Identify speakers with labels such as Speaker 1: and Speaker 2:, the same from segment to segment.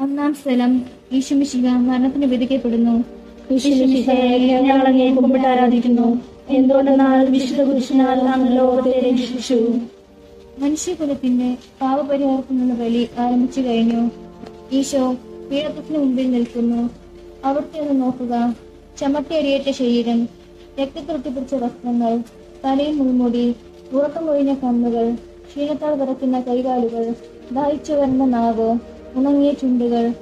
Speaker 1: മൂന്നാം സ്ഥലം ഈശുമിശിക മരണത്തിന് വിധിക്കപ്പെടുന്നു.
Speaker 2: ഞങ്ങൾ കുമ്പിട്ട് ആരാധിക്കുന്നു എന്തുകൊണ്ടെന്നാൽ വിശുദ്ധ പുരുഷനാൽ അങ്ങ് ലോകത്തെ രക്ഷിച്ചു.
Speaker 1: മനുഷ്യകുലത്തിന്റെ പാപപരിഹാരത്തിനുള്ള ബലി ആരംഭിച്ചു കഴിഞ്ഞു. ഈശോ പീഡത്തിന് മുമ്പിൽ നിൽക്കുന്നു. അവിടുത്തെ ഒന്ന് നോക്കുക. ചമട്ടേറിയേറ്റ ശരീരം രക്തത്തൊട്ടി പിടിച്ച വസ്ത്രങ്ങൾ തലയിൽ മുൾമുടി ഉറക്കം ഒഴിഞ്ഞ കണ്ണുകൾ ക്ഷീണത്താൽ വിറക്കുന്ന കൈകാലുകൾ ദാഹിച്ചു വരുന്ന നാവ് ഉണങ്ങിയ ചുണ്ടുകൾ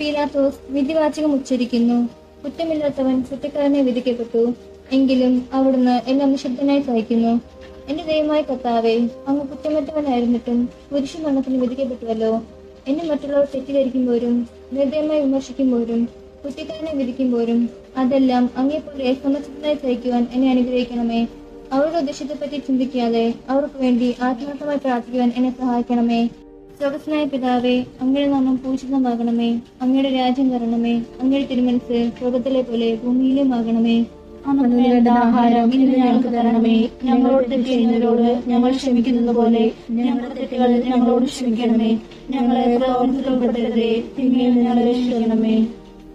Speaker 1: പീലാത്തോസ് വിധിവാചകം ഉച്ചരിക്കുന്നു. കുറ്റമില്ലാത്തവൻ കുറ്റക്കാരനെ വിധിക്കപ്പെട്ടു. എങ്കിലും അവിടുന്ന് എന്നെ നിശബ്ദനായി സഹിക്കുന്നു. എന്റെ ദൈവമായ കർത്താവെ അങ്ങ് കുറ്റമറ്റവനായിരുന്നിട്ടും പുരുഷ മരണത്തിന് വിധിക്കപ്പെട്ടുവല്ലോ. എന്നെ മറ്റുള്ളവർ തെറ്റിദ്ധരിക്കുമ്പോഴും നിർദ്ദയമായി വിമർശിക്കുമ്പോഴും കുറ്റക്കാരനെ വിധിക്കുമ്പോഴും അതെല്ലാം അങ്ങേപ്പോലെ സമചിത്തനായി സഹിക്കുവാൻ എന്നെ അനുഗ്രഹിക്കണമേ. അവരുടെ ഉദ്ദേശത്തെപ്പറ്റി ചിന്തിക്കാതെ അവർക്ക് വേണ്ടി ആത്മാർത്ഥമായി പ്രാർത്ഥിക്കുവാൻ എന്നെ സഹായിക്കണമേ. സ്വർഗസ്നായ പിതാവേ അങ്ങയുടെ നാമം പൂജിതമാകണമേ. അങ്ങയുടെ രാജ്യം വരണമേ. അങ്ങയുടെ തിരുമനസ് സ്വർഗത്തിലെ പോലെ ഭൂമിയിലുമാകണമേ
Speaker 2: ആകണമേ. ആഹാരം ഇന്ന് ഞങ്ങൾക്ക് തരണമേ. ഞങ്ങളോട് തെറ്റ് ചെയ്യുന്നവരോട് ഞങ്ങൾ ക്ഷമിക്കുന്നത് പോലെ ഞങ്ങളുടെ തെറ്റുകൾ ഞങ്ങളോട് ക്ഷമിക്കണമേ. ഞങ്ങളെ പ്രലോഭനത്തിൽ ഉൾപ്പെടുത്തരുതേ തിന്മയിൽ നിന്ന് ഞങ്ങളെ രക്ഷിക്കണമേ.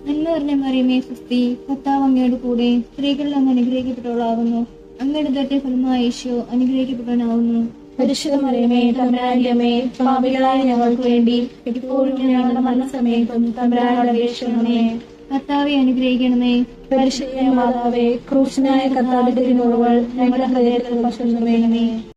Speaker 1: നന്മ പറഞ്ഞ മറിയമേ സുസ്തി അങ്ങയുടെ കൂടെ സ്ത്രീകളിൽ അങ്ങ് അനുഗ്രഹിക്കപ്പെട്ടവളാകുന്നു. അങ്ങയുടെ ദത്തെ ഫലമായ യേശു അനുഗ്രഹിക്കപ്പെട്ടവനാകുന്നു.
Speaker 2: പരിശുദ്ധമറിയമേ തമ്പരാന്റിയമ്മേ പാപികളായ ഞങ്ങൾക്ക് വേണ്ടി ഇപ്പോഴും ഞങ്ങളുടെ മരണസമയത്തും തമ്പരാനോട് അപേക്ഷിക്കണമേ.
Speaker 1: കർത്താവെ അനുഗ്രഹിക്കണമേ.
Speaker 2: പരിശുദ്ധ മാതാവേ ക്രൂശനായ കർത്താവിന്റെ തിരുമുറകൾ ഞങ്ങളുടെ ഹൃദയത്തിൽ ഭക്ഷണം വേണമേ